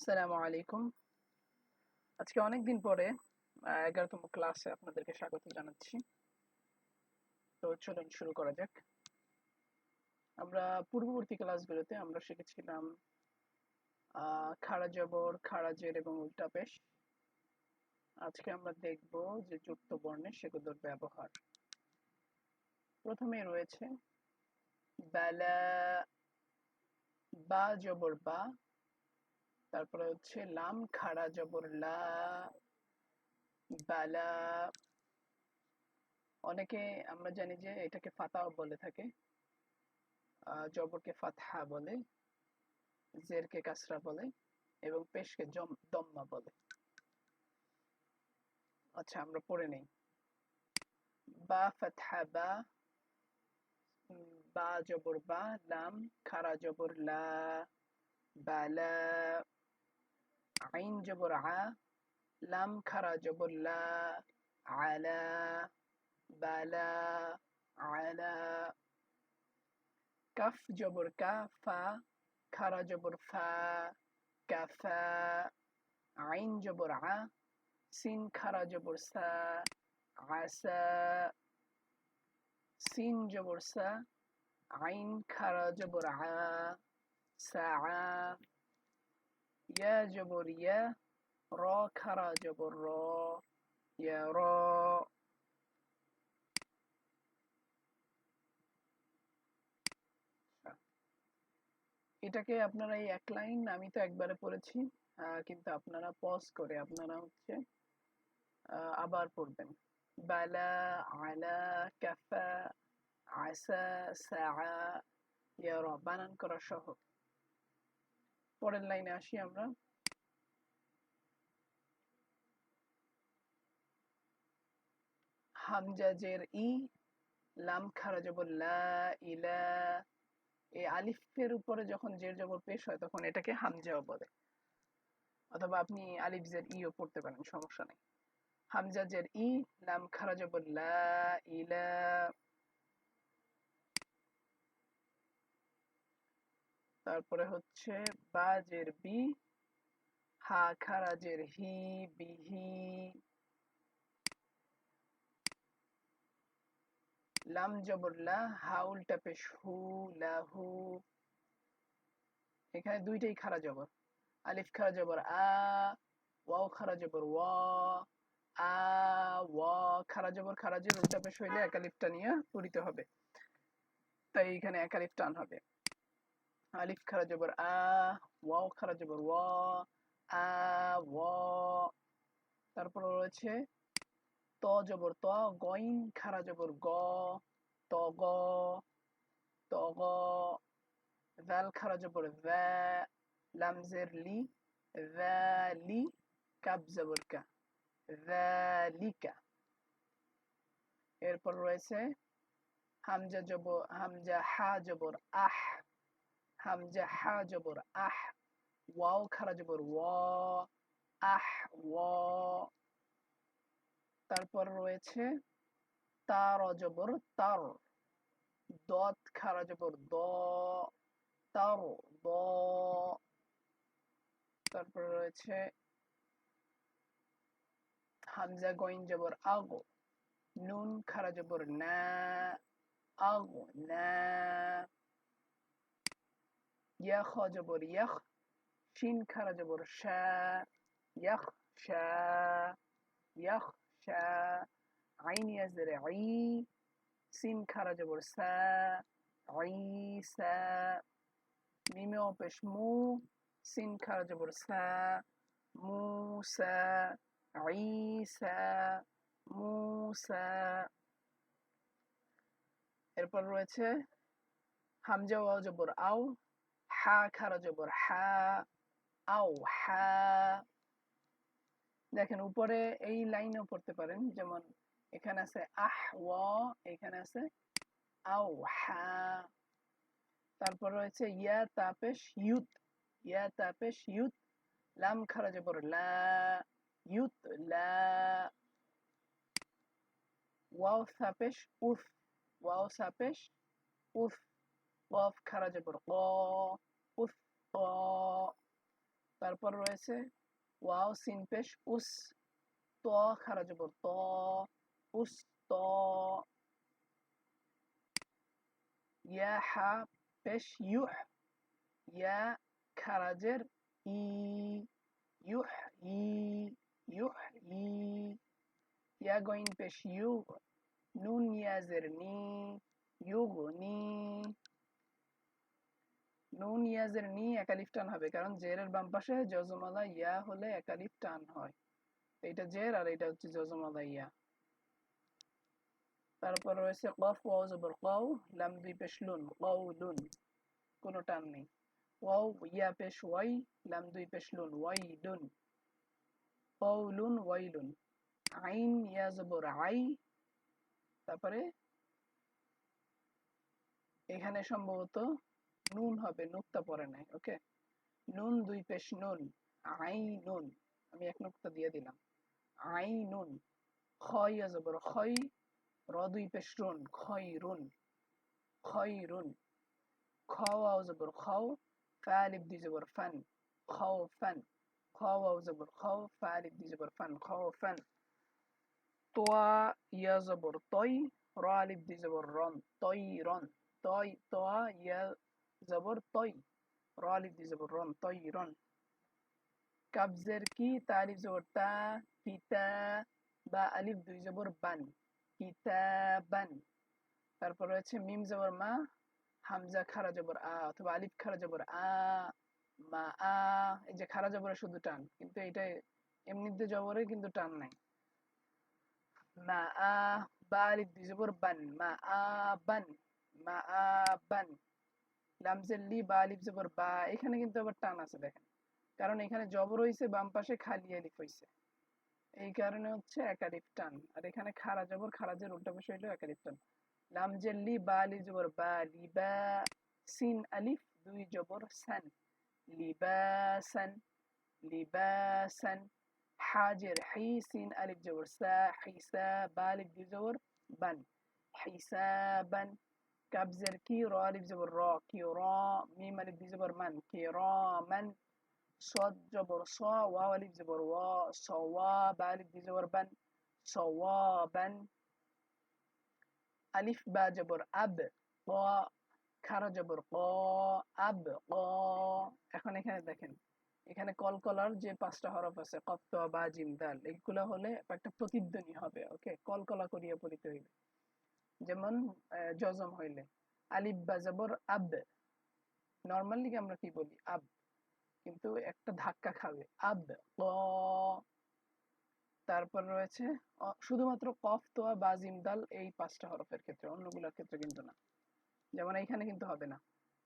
আসসালামু আলাইকুম। আজকে অনেক দিন পরে এগারোতম ক্লাসে আপনাদেরকে স্বাগত জানাচ্ছি। তো চলুন শুরু করা যাক। আমরা পূর্ববর্তী ক্লাসগুলোতে আমরা শিখেছিলাম খাড়া জবর, খাড়া জের এবং উল্টা পেশ। আজকে আমরা দেখব যে যুক্ত বর্ণে সেগুলোর ব্যবহার। প্রথমে রয়েছে, বেলা, বা জবর বা তারপরে হচ্ছে লাম, খাড়া, জবর, লা, বালা। অনেকে আমরা জানি যে এটাকে ফাতাহ বলে থাকে। জবরকে ফাতহা বলে, জেরকে কাসরা বলে এবং পেশকে জম, দম্মা বলে। আচ্ছা আমরা পড়ে নেই। বা, ফাতহা, বা বা, জবর, বা, লাম, খাড়া, জবর, লা, বালা। আইন জবর আ লাম খারা জবর লা আলা বালা আলা কাফ জবর কা ফা খারা জবর ফা কাফা আইন জবর আ সিন খারা জবর সা আসা সিন জবর সা আইন খারা জবর আ ইয়া জবর ইয়া র খারা জবর র ইয়া র এটাকে আপনারা এই এক লাইন, আমি তো একবারে পড়েছি কিন্তু আপনারা পজ করে, আপনারা হচ্ছে আবার পড়বেন। বালা, আলা, কাফা, আসা সা ইয়া র বানান করা সহ পরের লাইনে আসি আমরা। হামজা জের ই, লাম খারা জবর ইলা এই আলিফের উপরে যখন জের জবর পেশ হয় তখন এটাকে হামজাও বলে। অথবা আপনি আলিফ জের ইও পড়তে পারেন, সমস্যা নেই। হামজা জের ই, লাম খারা জবর ইলা তারপরে হচ্ছে বা জের বি হা খারা জের হি বিহি লাম জবর লা, হা উল্টা পেশ হু লাহু এখানে দুইটাই খারা জবর। আলিফ খারা জবর আ, ওয়াও খারা জবর ওয়া আ ওয়া খারা জবর, খারা জের উল্টা পেশ হইলে এক আলিফটা নিয়ে পড়িতে হবে। তাই এখানে এক আলিফ টান হবে। আলিফ খারা জবর আ ওয়াও খারা জবর ওয়া আ ওয়া তারপর রয়েছে ত জবর, ত, গইন খারা জবর গ, ত গ ত, গ, ভ্যাল খারা জবর ভ্যা লাম জের লি ভ্যালি কাব জবর কা। ভ্যালিকা এরপর রয়েছে হামজা জবর হামজা হা জবর, আহ হামজা হা জবর আহ ওয়াও খারা জবর ওয়া আহ ওয়া তারপর রয়েছে তার জবর তার। দত খারা জবর দ, তার দ। তারপর রয়েছে হামজা গইন জবর আগো, নুন খারা জবর না, আগো না। খ জবর ইয়াখ শিন খারা জবর শা ইয়াখ শা ইয়াখ শা আইন ইয়াজের আই সিন খারা জবর সা ঈসা মিমে অপেশ মু সিন খারা জবর সা মুসা ঈসা মুসা এরপর রয়েছে হামজা ওয়াও জবর আও হা খারা জবর হা আও হা দেখেন, উপরে এই লাইনেও পড়তে পারেন, যেমন এখানে আছে আহ এখানে আছে আও, হা। তারপর রয়েছে ইয়া তাপেশ ইউত। ইয়া তাপেশ ইউত। লাম খারা জবর লা, ইউত, লা। ওয়াও সাপেশ উফ। ওয়াও সাপেশ উফ। কফ খারা জবর ক উফ ক তারপর রয়েছে ওয়াও সিন পেশ উস ত খারা জবর ত উস ত ইয়া হা পেশ ইউহ ইয়া খারাজের ই ইউহ ই ইউহ ই ইয়া গইন পেশ ইউ নুন ইয়াজের নি ইউগনি নুন ইয়াজের নি একালিফ টান হবে, কারণ জেরের বাম পাশে জজমালা ইয়া হলে একালিফ টান হয়। এটা জের আর এটা হচ্ছে জজমালা ইয়া। তারপর রয়েছে কফ ওয়াও জবর কও, লাম দুই পেশ লুন কওলুন কোনো টান নেই। ওয়াও ইয়া পেশ ওয়াই, লাম দুই পেশ লুন ওয়াইলুন কওলুন ওয়াইলুন আইন, ইয়া জবর আই। তারপরে এখানে সম্ভবত নুন হবে নুক্তা পরে নাই ওকে নুন, দুই পেশ নুন, আই নুন, আমি এক নুক্তা দিয়ে দিলাম, আই নুন খয় জবর র দুই পেশ রুন খয় রুন খয় রুন খাওয়াও জবর খাও ফালিব দুই জবর ফান খাও ফান খাওয়াও জবর খাও ফালিব জবর ফান খাও ফান তোয়া ইয়া জবর র আলিফ দুই জবর রন, তই, রন তোয়া ইয়া জবর তই র আলিফ দুই জবর রন তই রন কাবজের কি তালিফ জবর তা কিতা বা আলিফ দুই জবর বান কিতাবান তারপর রয়েছে মিম জবর মা হামজা খারা জবর আ অথবা আলিফ খারা জবর আ মা আ এই যে খারা জবরে শুধু টান কিন্তু এটা এমনিতে জবরে কিন্তু টান নাই মা আ বা আলিফ দুই জবর বান মা আ বান মা আ বান লামজের লি বা আলিফ জবর বা এখানে কিন্তু আবার টান আছে দেখেন। কারণ এখানে জবর হইছে, বাম পাশে খালি আলিফ হইছে। এই কারণে হচ্ছে একালিফ টান। আর এখানে খারা জবর খারাজের উল্টা পাশে হইল একালিফ টান। লামজের লি বা আলিফ জবর বা লিবা সিন আলিফ, দুই জবর সান লিবাসান লিবাসান হাজের হি সিন আলিফ জবর, সা হিসা বা আলিফ দুই জবর বান। হিসাবান কাবজের কি র আলিফ জবর র কি র মিম আলিফ দুই জবর মান কি র মান صاد جبر صا واو ألف جبر وا صواب ألف دي جبر بن صوابا ألف با جبر أب قا খারা জবর ক আব ক এখন এখানে দেখেন এখানে কলকলার যে পাঁচটা হরফ আছে কফত বা জিম দাল এগুলো হলে একটা প্রতিধ্বনি হবে ওকে কলকলা করিয়া পড়িতে হইবে যেমন জজম হইলে। আলিফ বা জবর আব। নর্মালি আমরা কি বলি? আব। কিন্তু একটা ধাক্কা খাবে। আব, ক। তারপর রয়েছে শুধুমাত্র কফ, তোয়া বা জিমদাল এই পাঁচটা হরফের ক্ষেত্রে, অন্যগুলোর ক্ষেত্রে কিন্তু না। যেমন এখানে কিন্তু হবে না।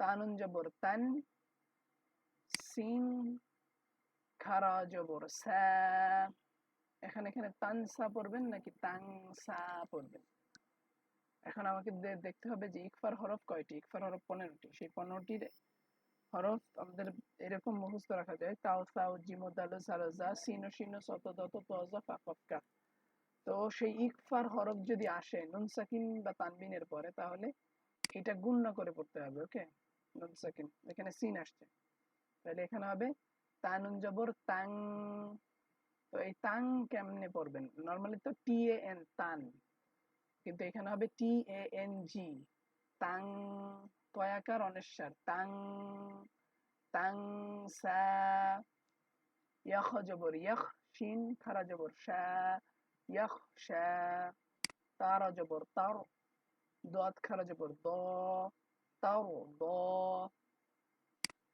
তানুন জবর তান, সিন, খারা জবর সা এখানে এখানে তানসা পড়বেন নাকি তাংসা পড়বেন? এখন আমাকে দেখতে হবে যে ইকফার হরফ কয়টি? ইকফার হরফ পনেরোটি। সেই পনেরোটির হরফ আমাদের এরকম মুখস্থ রাখা যায়। তাও তাও, জিমো, দালো সারাজা সিনো সিনো সত, দত তজা ফাকফকা তো সেই ইকফার হরফ যদি আসে নুন, সাকিন বা তানবিনের পরে, তাহলে এটা গুণ করে পড়তে হবে, ওকে? নুন, সাকিন। এখানে সিন আসছে। তাহলে এখানে হবে তানুন জবর, তাং। তো এই তাং কেমনে পড়বেন? নর্মালি তো টি, এ, এন, তান। কিন্তু এখানে হবে টি এ এন জি তাং তয়াকার অনেশ্বর, তাং তাং, সা ইয়াখ জবর ইয়াখ, শিন খারা জবর শা ইয়াখ শা তারা জবর তার দত খারা জবর দ, তার, দ,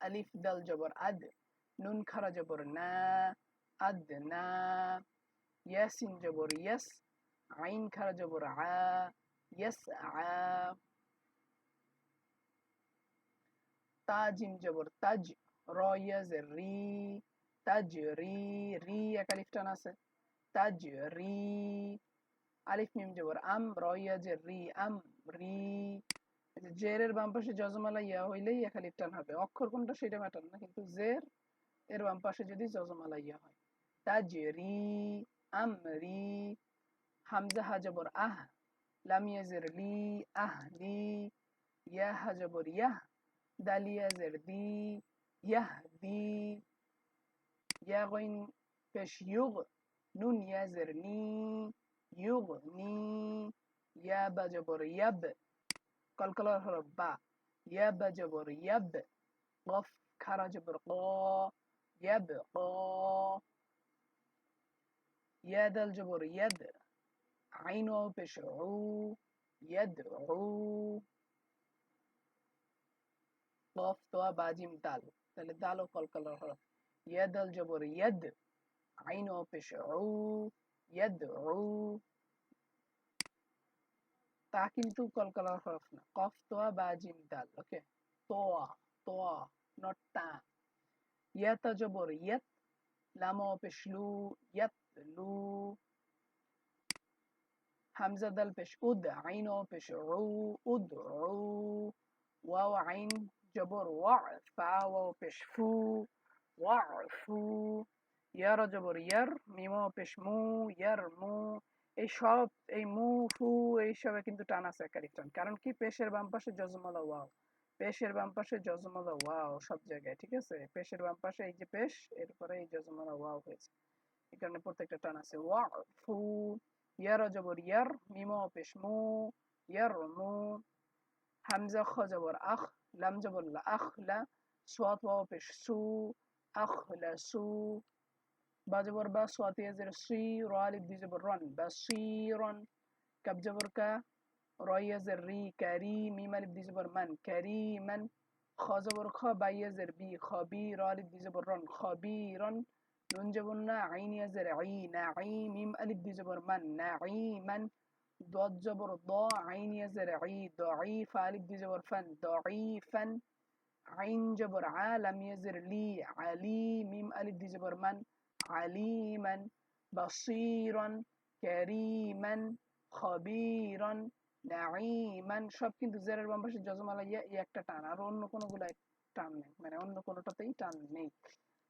আলিফ, দাল, জবর, আদ, নুন খারা জবর না, আদ, না, ইয়াসিন, জবর, ইয়াস আইন খারা জবর আ ইয়াস আ জবর তাজ র রি তাজ রি রি এক আলিফ আছে তাজ রি আলিফ মিম জবর আম র রি আম রি জেরের বাম পাশে জজমালা ইয়া হইলেই এক আলিফ হবে। অক্ষর কোনটা সেটা ম্যাটার না, কিন্তু জের এর বাম পাশে যদি জজমালা ইয়া হয়। তাজ রি আম রি হামজা হাজবর আহ লাম ইয়াজের লি আহ লি ইয়া হাজবর ইয়াহ দালিয়া জের দি ইয়াহ দি ইয়া গইন পেশ ইউগ নুন ইয়া জের নি ইউগ নি ইয়া বা জবর ইয়াব কলকলার হরফ বা ইয়া বা জবর ইয়াব ইয়াদ ও উ ইয়াদ উ কফ তোয়া বাজিম দাল তাহলে দাল ও কলকলার হরফ ইয়া দাল জবর ইয়াদ আইন ও পেশ উ ইয়াদ উ তা কিন্তু কলকলার হরফ না কফ তোয়া বা জিম দাল ওকে তোয়া তোয়া নট তা ইয়াতা জবর ইয়াত লামা পেশ লু ইয়াত লু হামজা দাল পেশ উদ আইন ও পেশ উ উদ উ ওয়াও আইন জবর ওয়া ফা ওয়াও পেশ ফু ওয়া ফু ইয়ার জবর ইয়ার মিমো পেশ এই সব এই মু ফু এইসবে কিন্তু টান আছে একাধিক টান কারণ কি পেশের বাম পাশে জজমালা ওয়াও পেশের বাম পাশে জজমালা ওয়াও সব জায়গায় ঠিক আছে পেশের বাম পাশে এই যে পেশ এরপরে এই জজমালা ওয়াও হয়েছে এই প্রত্যেকটা টান আছে ওয়া ফু ইয়ার জবর ইয়ার মিমো পেশ মু ইয়ার মু হামজা খ জবর আখ লাম জবর লা আখ লা সোয়াত ওয়াও পেশ সু আখ লা সু বা জবর বা সোয়াত ইয়াজের সি র আলিফ দি জবর রন বা সি রন কাব জবর কা র ইয়াজের রি কারি মিম আলিফ দি জবর মান কারি মান খ জবর খ বা ইয়াজের বি খবি র আলিফ দি জবর রন খবি রন নুন জবর না আইন ইয়াজের আই না আই মিম আলিফ দি জবর মান না আই মান ضاد جبر ضا عين يزر عي ضعيف ألف دي جبر فن ضعيفا عين جبر عالم يزر لي علي ميم ألف دي جبر من عليما بصيرا كريما خبيرا নাঈমান সব কিন্তু জেরের বাম পাশে জজমালা ইয়া এই একটা টান আর অন্য কোনোগুলো টান নেই মানে অন্য কোনোটাতেই টান নেই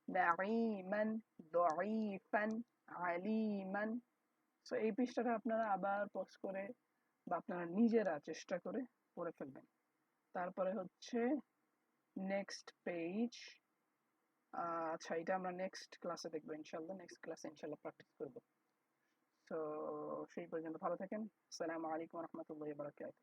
নাঈমান দাঈফান আলিমান সো এই পৃষ্ঠাটা আপনারা আবার পজ করে বা আপনারা নিজেরা চেষ্টা করে পড়ে ফেলবেন। তারপরে হচ্ছে নেক্সট পেজ আচ্ছা এটা আমরা নেক্সট ক্লাসে দেখব ইনশাল্লাহ নেক্সট ক্লাসে ইনশাল্লাহ প্র্যাকটিস করব। তো সেই পর্যন্ত ভালো থাকেন। আসসালামু আলাইকুম রহমতুল্লাহ বারকাত